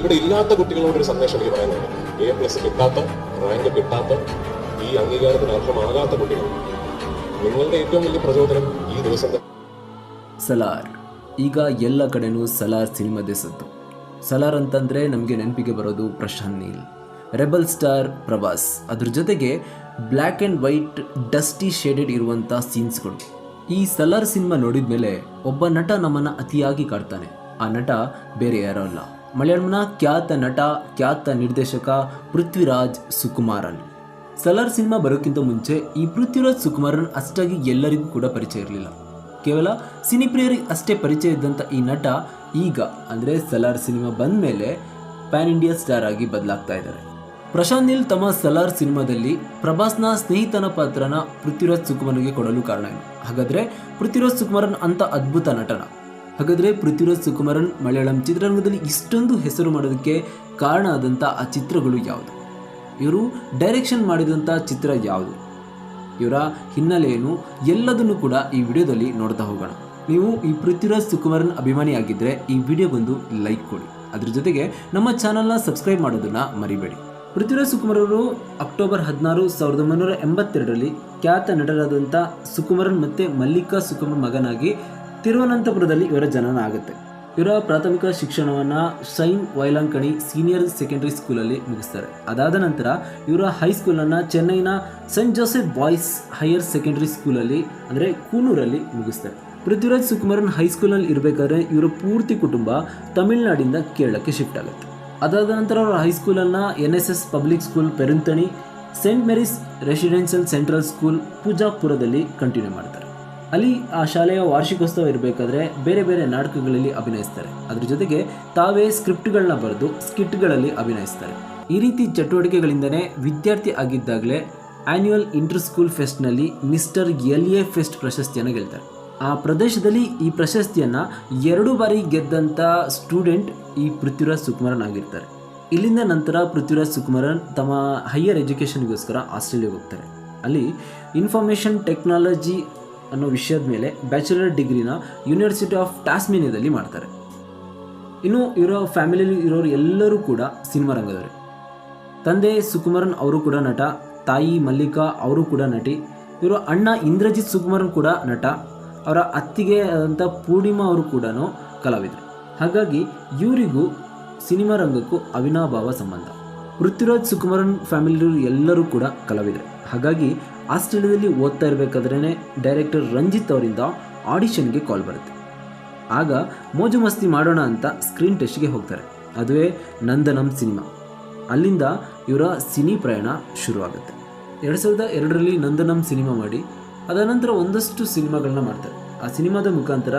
ഇവിടെ ഇല്ലാത്ത കുട്ടികളോട് ഒരു സന്ദേശം എനിക്ക് പറയാനുണ്ട് എ പ്ലസ് കിട്ടാത്ത റാങ്ക് കിട്ടാത്ത ഈ അംഗീകാരത്തിന് അർഹമാകാത്ത കുട്ടികൾ നിങ്ങളുടെ ഏറ്റവും വലിയ പ്രചോദനം ഈ ദിവസം തന്നെ ಸಲಾರ್ ಈಗ ಎಲ್ಲ ಕಡೆನೂ ಸಲಾರ್ ಸಿನಿಮಾದೇ ಸದ್ದು ಸಲಾರ್ ಅಂತಂದರೆ ನಮಗೆ ನೆನಪಿಗೆ ಬರೋದು ಪ್ರಶಾಂತ್ ನೀಲ್ ರೆಬಲ್ ಸ್ಟಾರ್ ಪ್ರಭಾಸ್ ಅದ್ರ ಜೊತೆಗೆ black and white dusty shaded ಇರುವಂಥ ಸೀನ್ಸ್ಗಳು ಈ ಸಲಾರ್ ಸಿನಿಮಾ ನೋಡಿದ ಮೇಲೆ ಒಬ್ಬ ನಟ ನಮ್ಮನ್ನು ಅತಿಯಾಗಿ ಕಾಡ್ತಾನೆ ಆ ನಟ ಬೇರೆ ಯಾರೋ ಅಲ್ಲ ಮಲಯಾಳಂನ ಖ್ಯಾತ ನಟ, ಖ್ಯಾತ ನಿರ್ದೇಶಕ ಪೃಥ್ವಿರಾಜ್ ಸುಕುಮಾರನ್. ಸಲಾರ್ ಸಿನಿಮಾ ಬರೋಕ್ಕಿಂತ ಮುಂಚೆ ಈ ಪೃಥ್ವಿರಾಜ್ ಸುಕುಮಾರನ್ ಅಷ್ಟಾಗಿ ಎಲ್ಲರಿಗೂ ಕೂಡ ಪರಿಚಯ ಇರಲಿಲ್ಲ. ಕೇವಲ ಸಿನಿಪ್ರಿಯರಿಗೆ ಅಷ್ಟೇ ಪರಿಚಯ ಇದ್ದಂಥ ಈ ನಟ ಈಗ ಅಂದರೆ ಸಲಾರ್ ಸಿನಿಮಾ ಬಂದ ಮೇಲೆ ಪ್ಯಾನ್ ಇಂಡಿಯಾ ಸ್ಟಾರ್ ಆಗಿ ಬದಲಾಗ್ತಾ ಇದ್ದಾರೆ. ಪ್ರಶಾಂತ್ ನೀಲ್ ತಮ್ಮ ಸಲಾರ್ ಸಿನಿಮಾದಲ್ಲಿ ಪ್ರಭಾಸ್ನ ಸ್ನೇಹಿತನ ಪಾತ್ರನ ಪೃಥ್ವಿರಾಜ್ ಸುಕುಮಾರ್ಗೆ ಕೊಡಲು ಕಾರಣ ಏನು? ಹಾಗಾದ್ರೆ ಪೃಥ್ವಿರಾಜ್ ಸುಕುಮಾರನ್ ಅಂತ ಅದ್ಭುತ ನಟನ? ಹಾಗಾದ್ರೆ ಪೃಥ್ವಿರಾಜ್ ಸುಕುಮಾರನ್ ಮಲಯಾಳಂ ಚಿತ್ರರಂಗದಲ್ಲಿ ಇಷ್ಟೊಂದು ಹೆಸರು ಮಾಡೋದಕ್ಕೆ ಕಾರಣ ಆದಂಥ ಆ ಚಿತ್ರಗಳು ಯಾವುದು? ಇವರು ಡೈರೆಕ್ಷನ್ ಮಾಡಿದಂಥ ಚಿತ್ರ ಯಾವುದು? ಇವರ ಹಿನ್ನೆಲೆಯನ್ನು ಎಲ್ಲದನ್ನು ಕೂಡ ಈ ವಿಡಿಯೋದಲ್ಲಿ ನೋಡ್ತಾ ಹೋಗೋಣ. ನೀವು ಈ ಪೃಥ್ವಿರಾಜ್ ಸುಕುಮಾರನ್ ಅಭಿಮಾನಿಯಾಗಿದ್ದರೆ ಈ ವಿಡಿಯೋಗೊಂದು ಲೈಕ್ ಕೊಡಿ. ಅದ್ರ ಜೊತೆಗೆ ನಮ್ಮ ಚಾನಲ್ನ ಸಬ್ಸ್ಕ್ರೈಬ್ ಮಾಡೋದನ್ನು ಮರಿಬೇಡಿ. ಪೃಥ್ವಿರಾಜ್ ಸುಕುಮಾರ್ ಅವರು ಅಕ್ಟೋಬರ್ ಹದಿನಾರು, ಸಾವಿರದ ಒಂಬೈನೂರ ಎಂಬತ್ತೆರಡರಲ್ಲಿ ಖ್ಯಾತ ನಟರಾದಂಥ ಸುಕುಮಾರನ್ ಮತ್ತು ಮಲ್ಲಿಕಾ ಸುಕುಮಾರ್ ಮಗನಾಗಿ ತಿರುವನಂತಪುರದಲ್ಲಿ ಇವರ ಜನನ ಆಗುತ್ತೆ ಇವರ ಪ್ರಾಥಮಿಕ ಶಿಕ್ಷಣವನ್ನು ಸೈನ್ ವೈಲಾಂಕಣಿ ಸೀನಿಯರ್ ಸೆಕೆಂಡರಿ ಸ್ಕೂಲಲ್ಲಿ ಮುಗಿಸ್ತಾರೆ. ಅದಾದ ನಂತರ ಇವರ ಹೈಸ್ಕೂಲನ್ನು ಚೆನ್ನೈನ Saint Joseph boys higher secondary ಸ್ಕೂಲಲ್ಲಿ, ಅಂದರೆ ಕೂನೂರಲ್ಲಿ ಮುಗಿಸ್ತಾರೆ. ಪೃಥ್ವಿರಾಜ್ ಸುಕುಮಾರನ್ ಹೈಸ್ಕೂಲಲ್ಲಿ ಇರಬೇಕಾದ್ರೆ ಇವರ ಪೂರ್ತಿ ಕುಟುಂಬ ತಮಿಳುನಾಡಿಂದ ಕೇರಳಕ್ಕೆ ಶಿಫ್ಟ್ ಆಗುತ್ತೆ. ಅದಾದ ನಂತರ ಅವರ ಹೈಸ್ಕೂಲನ್ನು N S S public school Perunthani, Saint Mary's residential central school ಪೂಜಾಪುರದಲ್ಲಿ continue ಮಾಡ್ತಾರೆ. ಅಲ್ಲಿ ಆ ಶಾಲೆಯ ವಾರ್ಷಿಕೋತ್ಸವ ಇರಬೇಕಾದ್ರೆ ಬೇರೆ ಬೇರೆ ನಾಟಕಗಳಲ್ಲಿ ಅಭಿನಯಿಸ್ತಾರೆ. ಅದ್ರ ಜೊತೆಗೆ ತಾವೇ ಸ್ಕ್ರಿಪ್ಟ್ಗಳನ್ನ ಬರೆದು ಸ್ಕಿಟ್ಗಳಲ್ಲಿ ಅಭಿನಯಿಸ್ತಾರೆ. ಈ ರೀತಿ ಚಟುವಟಿಕೆಗಳಿಂದನೇ ವಿದ್ಯಾರ್ಥಿ ಆಗಿದ್ದಾಗಲೇ ಆ್ಯನ್ಯುವಲ್ ಇಂಟರ್ ಸ್ಕೂಲ್ ಫೆಸ್ಟ್ನಲ್ಲಿ ಮಿಸ್ಟರ್ ಎಲ್ ಎ ಫೆಸ್ಟ್ ಪ್ರಶಸ್ತಿಯನ್ನು ಗೆಲ್ತಾರೆ. ಆ ಪ್ರದೇಶದಲ್ಲಿ ಈ ಪ್ರಶಸ್ತಿಯನ್ನು ಎರಡು ಬಾರಿ ಗೆದ್ದಂಥ ಸ್ಟೂಡೆಂಟ್ ಈ ಪೃಥ್ವಿರಾಜ್ ಸುಕುಮಾರನ್ ಆಗಿರ್ತಾರೆ. ಇಲ್ಲಿಂದ ನಂತರ ಪೃಥ್ವಿರಾಜ್ ಸುಕುಮಾರನ್ ತಮ್ಮ ಹೈಯರ್ ಎಜುಕೇಷನ್ಗೋಸ್ಕರ ಆಸ್ಟ್ರೇಲಿಯಾಗೆ ಹೋಗ್ತಾರೆ. ಅಲ್ಲಿ ಇನ್ಫಾರ್ಮೇಷನ್ ಟೆಕ್ನಾಲಜಿ ಅನ್ನೋ ವಿಷಯದ ಮೇಲೆ ಬ್ಯಾಚುಲರ್ ಡಿಗ್ರಿನ ಯೂನಿವರ್ಸಿಟಿ ಆಫ್ ಟಾಸ್ಮೇನಿಯಾದಲ್ಲಿ ಮಾಡ್ತಾರೆ. ಇನ್ನು ಇವರ ಫ್ಯಾಮಿಲಿಯಲ್ಲಿ ಇರೋರು ಎಲ್ಲರೂ ಕೂಡ ಸಿನಿಮಾ ರಂಗದವರು. ತಂದೆ ಸುಕುಮಾರನ್ ಅವರು ಕೂಡ ನಟ, ತಾಯಿ ಮಲ್ಲಿಕಾ ಅವರು ಕೂಡ ನಟಿ, ಇವರು ಅಣ್ಣ ಇಂದ್ರಜಿತ್ ಸುಕುಮಾರನ್ ಕೂಡ ನಟ, ಅವರ ಅತ್ತಿಗೆ ಆದಂಥ ಪೂರ್ಣಿಮಾ ಅವರು ಕೂಡ ಕಲಾವಿದರು. ಹಾಗಾಗಿ ಇವರಿಗೂ ಸಿನಿಮಾ ರಂಗಕ್ಕೂ ಅವಿನಾಭಾವ ಸಂಬಂಧ. ಪೃಥ್ವಿರಾಜ್ ಸುಕುಮಾರನ್ ಫ್ಯಾಮಿಲಿ ಎಲ್ಲರೂ ಕೂಡ ಕಲಾವಿದರು. ಹಾಗಾಗಿ ಆಸ್ಟ್ರೇಲಿಯಾದಲ್ಲಿ ಓದ್ತಾ ಇರಬೇಕಾದ್ರೇ ಡೈರೆಕ್ಟರ್ ರಂಜಿತ್ ಅವರಿಂದ ಆಡಿಷನ್ಗೆ ಕಾಲ್ ಬರುತ್ತೆ. ಆಗ ಮೋಜು ಮಸ್ತಿ ಮಾಡೋಣ ಅಂತ ಸ್ಕ್ರೀನ್ ಟೆಸ್ಟ್ಗೆ ಹೋಗ್ತಾರೆ. ಅದುವೇ ನಂದನಂ ಸಿನಿಮಾ. ಅಲ್ಲಿಂದ ಇವರ ಸಿನಿ ಪ್ರಯಾಣ ಶುರುವಾಗುತ್ತೆ. ಎರಡು ಸಾವಿರದ ಎರಡರಲ್ಲಿ ನಂದನಂ ಸಿನಿಮಾ ಮಾಡಿ, ಅದನಂತರ ನಂತರ ಒಂದಷ್ಟು ಸಿನಿಮಾಗಳನ್ನ ಮಾಡ್ತಾರೆ. ಆ ಸಿನಿಮಾದ ಮುಖಾಂತರ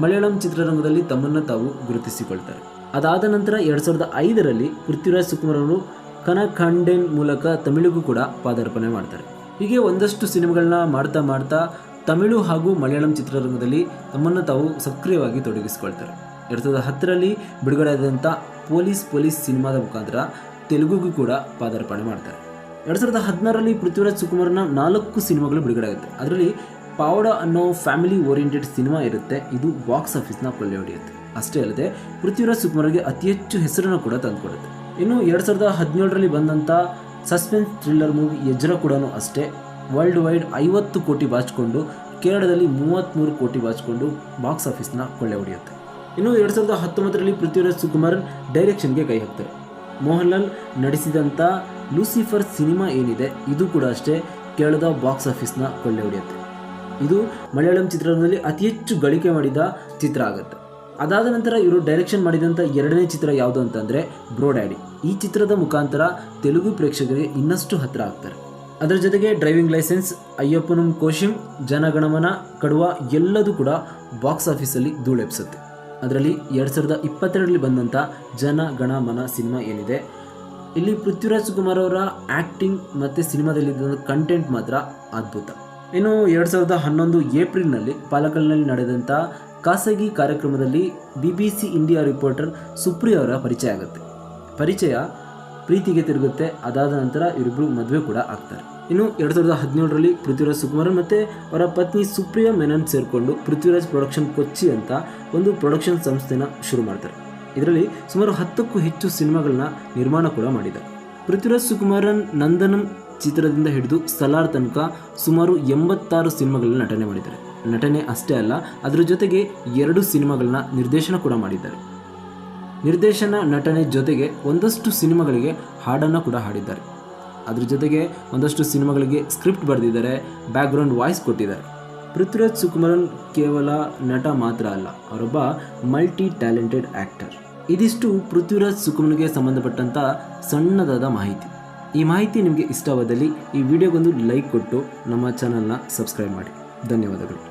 ಮಲಯಾಳಂ ಚಿತ್ರರಂಗದಲ್ಲಿ ತಮ್ಮನ್ನು ತಾವು ಗುರುತಿಸಿಕೊಳ್ತಾರೆ. ಅದಾದ ನಂತರ ಎರಡು ಸಾವಿರದ ಐದರಲ್ಲಿ ಪೃಥ್ವಿರಾಜ್ ಸುಕುಮಾರ್ ಅವರು ಮೂಲಕ ತಮಿಳಿಗೂ ಕೂಡ ಪಾದಾರ್ಪಣೆ ಮಾಡ್ತಾರೆ. ಹೀಗೆ ಒಂದಷ್ಟು ಸಿನಿಮಾಗಳನ್ನ ಮಾಡ್ತಾ ಮಾಡ್ತಾ ತಮಿಳು ಹಾಗೂ ಮಲಯಾಳಂ ಚಿತ್ರರಂಗದಲ್ಲಿ ತಮ್ಮನ್ನು ತಾವು ಸಕ್ರಿಯವಾಗಿ ತೊಡಗಿಸಿಕೊಳ್ತಾರೆ. ಎರಡು ಸಾವಿರದ ಹತ್ತರಲ್ಲಿ ಬಿಡುಗಡೆಯಾದಂಥ ಪೊಲೀಸ್ ಪೊಲೀಸ್ ಸಿನಿಮಾದ ಮುಖಾಂತರ ತೆಲುಗುಗೂ ಕೂಡ ಪಾದಾರ್ಪಣೆ ಮಾಡ್ತಾರೆ. ಎರಡು ಸಾವಿರದ ಹದಿನಾರರಲ್ಲಿ ಪೃಥ್ವಿರಾಜ್ ಸುಕುಮಾರ್ನ ನಾಲ್ಕು ಸಿನಿಮಾಗಳು ಬಿಡುಗಡೆ ಆಗುತ್ತೆ ಅದರಲ್ಲಿ ಪಾವಡ ಅನ್ನೋ ಫ್ಯಾಮಿಲಿ ಓರಿಯೆಂಟೆಡ್ ಸಿನಿಮಾ ಇರುತ್ತೆ. ಇದು ಬಾಕ್ಸ್ ಆಫೀಸ್ನ ಪಲ್ಲೆ ಹೊಡೆಯುತ್ತೆ ಅಷ್ಟೇ ಅಲ್ಲದೆ ಪೃಥ್ವಿರಾಜ್ ಸುಕುಮಾರ್ಗೆ ಅತಿ ಹೆಚ್ಚು ಹೆಸರನ್ನು ಕೂಡ ತಂದುಕೊಡುತ್ತೆ. ಇನ್ನು ಎರಡು ಸಾವಿರದ ಹದಿನೇಳರಲ್ಲಿ ಬಂದಂಥ ಸಸ್ಪೆನ್ಸ್ ಥ್ರಿಲ್ಲರ್ ಮೂವಿ ಯಜ್ರ ಕೂಡ ಅಷ್ಟೇ. ವರ್ಲ್ಡ್ ವೈಡ್ ಐವತ್ತು ಕೋಟಿ ಬಾಚಿಕೊಂಡು, ಕೇರಳದಲ್ಲಿ ಮೂವತ್ತ್ಮೂರು ಕೋಟಿ ಬಾಚಿಕೊಂಡು ಬಾಕ್ಸ್ ಆಫೀಸ್ನ ಕೊಳ್ಳೆ ಹೊಡೆಯುತ್ತೆ. ಇನ್ನು ಎರಡು ಸಾವಿರದ ಹತ್ತೊಂಬತ್ತರಲ್ಲಿ ಪೃಥ್ವಿರಾಜ್ ಸುಕುಮಾರ್ ಡೈರೆಕ್ಷನ್ಗೆ ಕೈ ಹಾಕ್ತಾರೆ. ಮೋಹನ್ಲಾಲ್ ನಡೆಸಿದಂಥ ಲೂಸಿಫರ್ ಸಿನಿಮಾ ಏನಿದೆ, ಇದು ಕೂಡ ಅಷ್ಟೇ ಕೇರಳದ ಬಾಕ್ಸ್ ಆಫೀಸ್ನ ಕೊಳ್ಳೆ ಹೊಡೆಯುತ್ತೆ. ಇದು ಮಲಯಾಳಂ ಚಿತ್ರರಂಗದಲ್ಲಿ ಅತಿ ಹೆಚ್ಚು ಗಳಿಕೆ ಮಾಡಿದ ಚಿತ್ರ ಆಗುತ್ತೆ. ಅದಾದ ನಂತರ ಇವರು ಡೈರೆಕ್ಷನ್ ಮಾಡಿದಂಥ ಎರಡನೇ ಚಿತ್ರ ಯಾವುದು ಅಂತಂದರೆ ಬ್ರೋ ಡ್ಯಾಡಿ ಈ ಚಿತ್ರದ ಮುಖಾಂತರ ತೆಲುಗು ಪ್ರೇಕ್ಷಕರಿಗೆ ಇನ್ನಷ್ಟು ಹತ್ತಿರ ಆಗ್ತಾರೆ. ಅದರ ಜೊತೆಗೆ ಡ್ರೈವಿಂಗ್ ಲೈಸೆನ್ಸ್ ಅಯ್ಯಪ್ಪನಂ ಕೋಶಿಂ ಜನಗಣಮನ, ಕಡುವ ಎಲ್ಲದೂ ಕೂಡ ಬಾಕ್ಸ್ ಆಫೀಸಲ್ಲಿ ಧೂಳೆಪ್ಸುತ್ತೆ ಅದರಲ್ಲಿ ಎರಡು ಸಾವಿರದ ಇಪ್ಪತ್ತೆರಡರಲ್ಲಿ ಬಂದಂಥ ಜನ ಗಣ ಮನ ಸಿನಿಮಾ ಏನಿದೆ, ಇಲ್ಲಿ ಪೃಥ್ವಿರಾಜ್ ಕುಮಾರ್ ಅವರ ಆ್ಯಕ್ಟಿಂಗ್ ಮತ್ತು ಸಿನಿಮಾದಲ್ಲಿದ್ದ ಕಂಟೆಂಟ್ ಮಾತ್ರ ಅದ್ಭುತ. ಇನ್ನು ಎರಡು ಸಾವಿರದ ಹನ್ನೊಂದು ಏಪ್ರಿಲ್ನಲ್ಲಿ ಪಾಲಕಲ್ನಲ್ಲಿ ನಡೆದಂಥ ಖಾಸಗಿ ಕಾರ್ಯಕ್ರಮದಲ್ಲಿ B B C India reporter Supriya ಅವರ ಪರಿಚಯ ಆಗುತ್ತೆ. ಪರಿಚಯ ಪ್ರೀತಿಗೆ ತಿರುಗುತ್ತೆ. ಅದಾದ ನಂತರ ಇವರಿಬ್ಬರು ಮದುವೆ ಕೂಡ ಆಗ್ತಾರೆ. ಇನ್ನು ಎರಡು ಸಾವಿರದ ಹದಿನೇಳರಲ್ಲಿ ಪೃಥ್ವಿರಾಜ್ ಸುಕುಮಾರನ್ ಮತ್ತು ಅವರ ಪತ್ನಿ ಸುಪ್ರಿಯಾ ಮೆನನ್ ಸೇರಿಕೊಂಡು ಪೃಥ್ವಿರಾಜ್ ಪ್ರೊಡಕ್ಷನ್ ಕೊಚ್ಚಿ ಅಂತ ಒಂದು ಪ್ರೊಡಕ್ಷನ್ ಸಂಸ್ಥೆನ ಶುರು ಮಾಡ್ತಾರೆ. ಇದರಲ್ಲಿ ಸುಮಾರು ಹತ್ತಕ್ಕೂ ಹೆಚ್ಚು ಸಿನಿಮಾಗಳನ್ನ ನಿರ್ಮಾಣ ಕೂಡ ಮಾಡಿದ್ದಾರೆ. ಪೃಥ್ವಿರಾಜ್ ಸುಕುಮಾರನ್ ನಂದನಂ ಚಿತ್ರದಿಂದ ಹಿಡಿದು ಸಲಾರ್ ತನಕ ಸುಮಾರು ಎಂಬತ್ತಾರು ಸಿನಿಮಾಗಳನ್ನ ನಟನೆ ಮಾಡಿದ್ದಾರೆ. ನಟನೆ ಅಷ್ಟೇ ಅಲ್ಲ, ಅದರ ಜೊತೆಗೆ ಎರಡು ಸಿನಿಮಾಗಳನ್ನ ನಿರ್ದೇಶನ ಕೂಡ ಮಾಡಿದ್ದಾರೆ. ನಿರ್ದೇಶನ, ನಟನೆ ಜೊತೆಗೆ ಒಂದಷ್ಟು ಸಿನಿಮಾಗಳಿಗೆ ಹಾಡನ್ನು ಕೂಡ ಹಾಡಿದ್ದಾರೆ. ಅದ್ರ ಜೊತೆಗೆ ಒಂದಷ್ಟು ಸಿನಿಮಾಗಳಿಗೆ ಸ್ಕ್ರಿಪ್ಟ್ ಬರೆದಿದ್ದಾರೆ, ಬ್ಯಾಕ್ಗ್ರೌಂಡ್ ವಾಯ್ಸ್ ಕೊಟ್ಟಿದ್ದಾರೆ. ಪೃಥ್ವಿರಾಜ್ ಸುಕುಮಾರನ್ ಕೇವಲ ನಟ ಮಾತ್ರ ಅಲ್ಲ, ಅವರೊಬ್ಬ ಮಲ್ಟಿ ಟ್ಯಾಲೆಂಟೆಡ್ ಆ್ಯಕ್ಟರ್ ಇದಿಷ್ಟು ಪೃಥ್ವಿರಾಜ್ ಸುಕುಮನ್ಗೆ ಸಂಬಂಧಪಟ್ಟಂಥ ಸಣ್ಣದಾದ ಮಾಹಿತಿ. ಈ ಮಾಹಿತಿ ನಿಮಗೆ ಇಷ್ಟವಾದಲ್ಲಿ ಈ ವಿಡಿಯೋಗೊಂದು ಲೈಕ್ ಕೊಟ್ಟು ನಮ್ಮ ಚಾನಲ್ನ ಸಬ್ಸ್ಕ್ರೈಬ್ ಮಾಡಿ. ಧನ್ಯವಾದಗಳು.